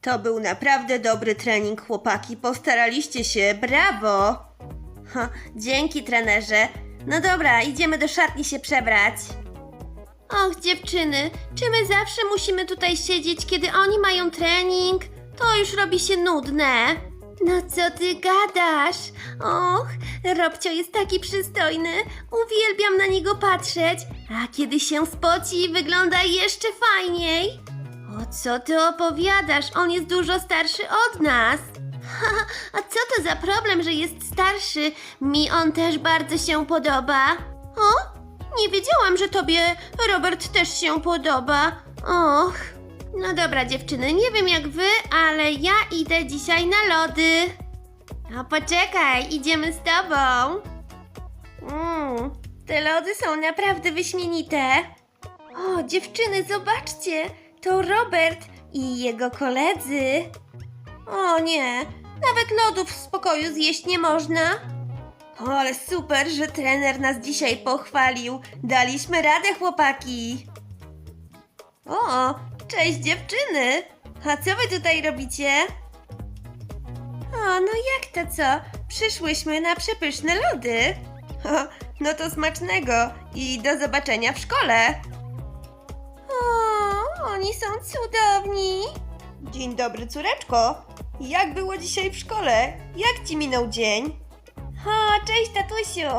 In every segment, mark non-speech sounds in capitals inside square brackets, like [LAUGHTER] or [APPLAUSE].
To był naprawdę dobry trening, chłopaki. Postaraliście się, brawo! Ha, dzięki, trenerze. No dobra, idziemy do szatni się przebrać. Och, dziewczyny, czy my zawsze musimy tutaj siedzieć, kiedy oni mają trening? To już robi się nudne. No co ty gadasz? Och, Robcio jest taki przystojny. Uwielbiam na niego patrzeć. A kiedy się spoci, wygląda jeszcze fajniej. O co ty opowiadasz? On jest dużo starszy od nas. Ha, a co to za problem, że jest starszy? Mi on też bardzo się podoba. O, nie wiedziałam, że tobie Robert też się podoba. Och. No dobra, dziewczyny, nie wiem jak wy, ale ja idę dzisiaj na lody. No poczekaj, idziemy z tobą. Mm, te lody są naprawdę wyśmienite. O, dziewczyny, zobaczcie, to Robert i jego koledzy. O nie, nawet lodów w spokoju zjeść nie można. O, ale super, że trener nas dzisiaj pochwalił. Daliśmy radę, chłopaki. O, cześć dziewczyny. A co wy tutaj robicie? O, no jak to co? Przyszłyśmy na przepyszne lody. O, no to smacznego i do zobaczenia w szkole. O, oni są cudowni. Dzień dobry, córeczko. Jak było dzisiaj w szkole? Jak ci minął dzień? O, cześć tatusiu.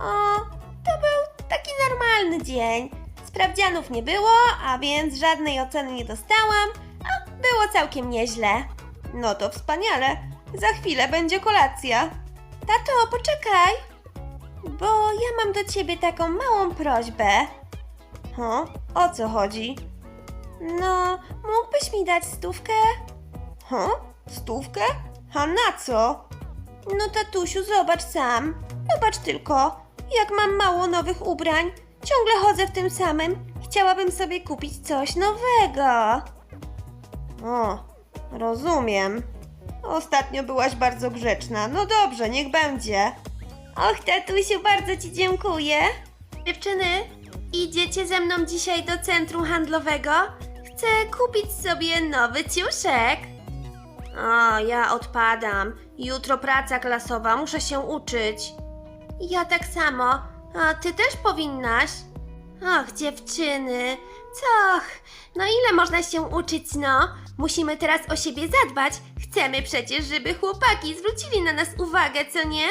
O, to był taki normalny dzień. Sprawdzianów nie było, a więc żadnej oceny nie dostałam, a było całkiem nieźle. No to wspaniale. Za chwilę będzie kolacja. Tato, poczekaj. Bo ja mam do ciebie taką małą prośbę. O, o co chodzi? No, mógłbyś mi dać stówkę? Ho? Stówkę? A na co? No tatusiu, zobacz sam. Zobacz tylko, jak mam mało nowych ubrań. Ciągle chodzę w tym samym. Chciałabym sobie kupić coś nowego. O, rozumiem. Ostatnio byłaś bardzo grzeczna. No dobrze, niech będzie. Och, tatusiu, bardzo ci dziękuję. Dziewczyny, idziecie ze mną dzisiaj do centrum handlowego? Chcę kupić sobie nowy ciuszek. O, ja odpadam. Jutro praca klasowa, muszę się uczyć. Ja tak samo. A ty też powinnaś. Och, dziewczyny. Co? No ile można się uczyć, no? Musimy teraz o siebie zadbać. Chcemy przecież, żeby chłopaki zwrócili na nas uwagę, co nie?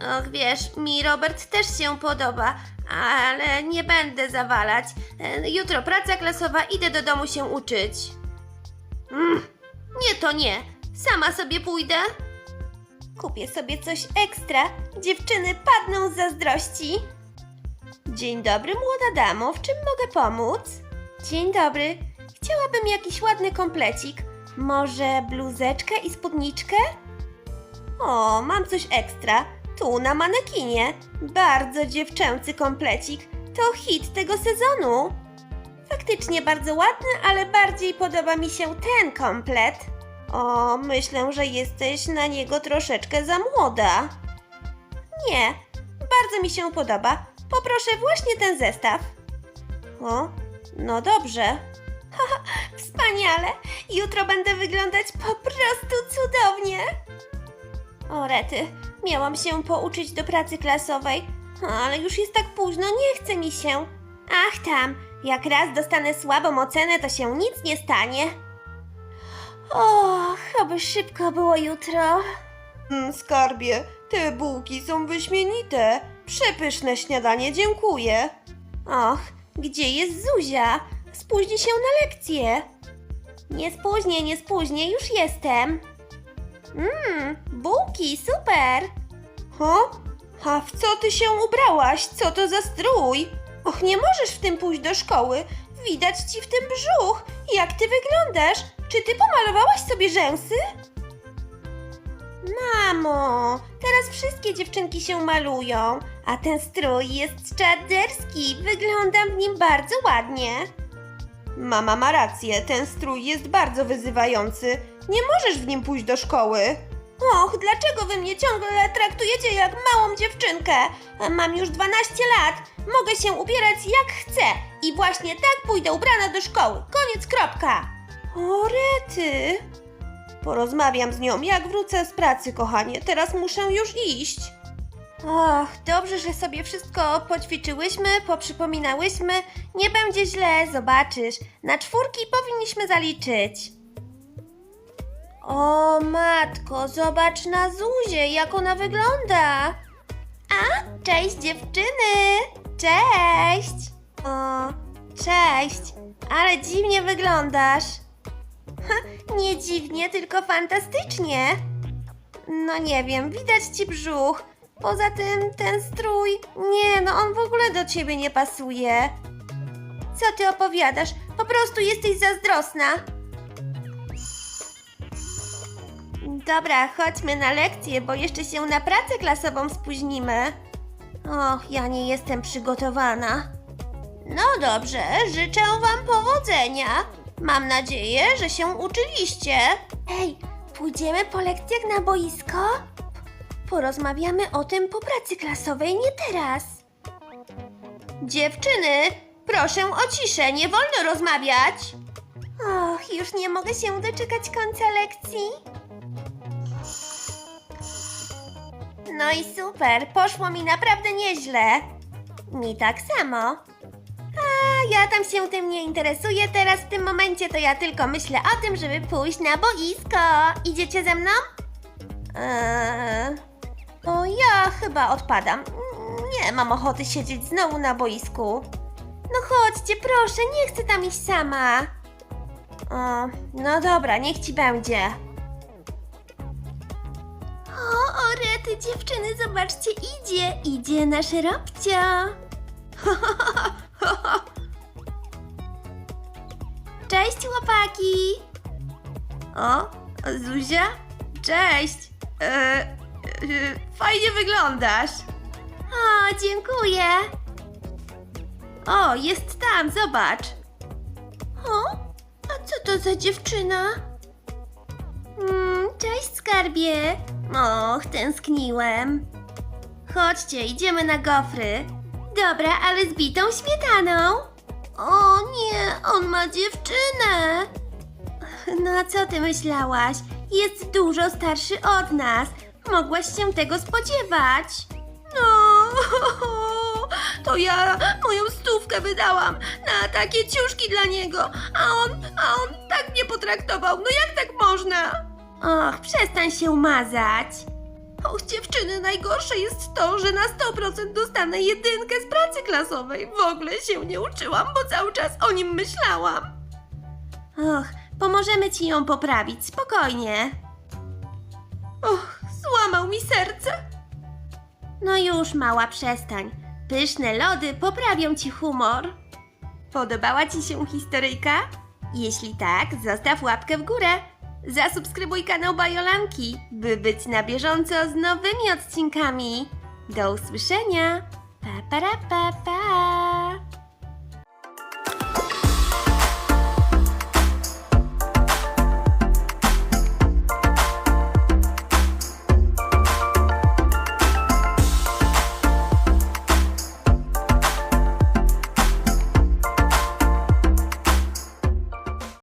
Och, wiesz, mi Robert też się podoba, ale nie będę zawalać. E, Jutro praca klasowa, idę do domu się uczyć. Mm, nie, to nie. Sama sobie pójdę. Kupię sobie coś ekstra. Dziewczyny padną z zazdrości. Dzień dobry, młoda damo. W czym mogę pomóc? Dzień dobry. Chciałabym jakiś ładny komplecik. Może bluzeczkę i spódniczkę? O, mam coś ekstra. Tu na manekinie. Bardzo dziewczęcy komplecik. To hit tego sezonu. Faktycznie bardzo ładny, ale bardziej podoba mi się ten komplet. O, myślę, że jesteś na niego troszeczkę za młoda. Nie, bardzo mi się podoba. Poproszę właśnie ten zestaw. O, no dobrze. [LAUGHS] Wspaniale. Jutro będę wyglądać po prostu cudownie. O, rety, miałam się pouczyć do pracy klasowej, ale już jest tak późno, nie chce mi się. Ach tam, jak raz dostanę słabą ocenę, to się nic nie stanie. Och, oby szybko było jutro. Mm, skarbie, te bułki są wyśmienite. Przepyszne śniadanie, dziękuję. Och, gdzie jest Zuzia? Spóźni się na lekcję. Nie spóźnię, nie spóźnię, już jestem. Mmm, bułki, super. Ho? A w co ty się ubrałaś? Co to za strój? Och, nie możesz w tym pójść do szkoły. Widać ci w tym brzuch. Jak ty wyglądasz? Czy ty pomalowałaś sobie rzęsy? Mamo, teraz wszystkie dziewczynki się malują, a ten strój jest czaderski. Wyglądam w nim bardzo ładnie. Mama ma rację, ten strój jest bardzo wyzywający. Nie możesz w nim pójść do szkoły. Och, dlaczego wy mnie ciągle traktujecie jak małą dziewczynkę? Mam już 12 lat, mogę się ubierać jak chcę i właśnie tak pójdę ubrana do szkoły. Koniec, kropka. O, rety. Porozmawiam z nią, jak wrócę z pracy, kochanie. Teraz muszę już iść. Och, dobrze, że sobie wszystko poćwiczyłyśmy, poprzypominałyśmy. Nie będzie źle, zobaczysz. Na czwórki powinniśmy zaliczyć. O matko, zobacz na Zuzię, jak ona wygląda. A, cześć dziewczyny! Cześć! O, cześć! Ale dziwnie wyglądasz. Ha, nie dziwnie, tylko fantastycznie. No nie wiem, widać ci brzuch. Poza tym ten strój. Nie, no on w ogóle do ciebie nie pasuje. Co ty opowiadasz? Po prostu jesteś zazdrosna. Dobra, chodźmy na lekcję, bo jeszcze się na pracę klasową spóźnimy. Och, ja nie jestem przygotowana. No dobrze, życzę wam powodzenia. Mam nadzieję, że się uczyliście. Ej, pójdziemy po lekcjach na boisko? Porozmawiamy o tym po pracy klasowej, nie teraz. Dziewczyny, proszę o ciszę, nie wolno rozmawiać. Och, już nie mogę się doczekać końca lekcji. No i super, poszło mi naprawdę nieźle. Mi tak samo. A ja tam się tym nie interesuję, teraz w tym momencie to ja tylko myślę o tym, żeby pójść na boisko. Idziecie ze mną? Eee, o, ja chyba odpadam. Nie mam ochoty siedzieć znowu na boisku. No chodźcie, proszę, nie chcę tam iść sama. O, no dobra, niech ci będzie. O, o rety, dziewczyny, zobaczcie, idzie, idzie nasz robcio. [LAUGHS] Cześć, chłopaki. O, Zuzia? Cześć. E, fajnie wyglądasz. O, dziękuję. O, jest tam, zobacz. O, a co to za dziewczyna? Mm, cześć, skarbie. Och, tęskniłem. Chodźcie, idziemy na gofry. Dobra, ale z bitą śmietaną. O nie, on ma dziewczynę. No a co ty myślałaś? Jest dużo starszy od nas. Mogłaś się tego spodziewać. No, [LAUGHS] to ja moją stówkę wydałam na takie ciuszki dla niego, a on, a on tak mnie potraktował. No jak tak można? Och, przestań się umazać. Och, dziewczyny, najgorsze jest to, że na 100% dostanę jedynkę z pracy klasowej. W ogóle się nie uczyłam, bo cały czas o nim myślałam. Och, pomożemy ci ją poprawić, spokojnie. Och, złamał mi serce. No już, mała, przestań. Pyszne lody poprawią ci humor. Podobała ci się historyjka? Jeśli tak, zostaw łapkę w górę. Zasubskrybuj kanał Bajolanki, by być na bieżąco z nowymi odcinkami. Do usłyszenia. Pa, para, pa, pa.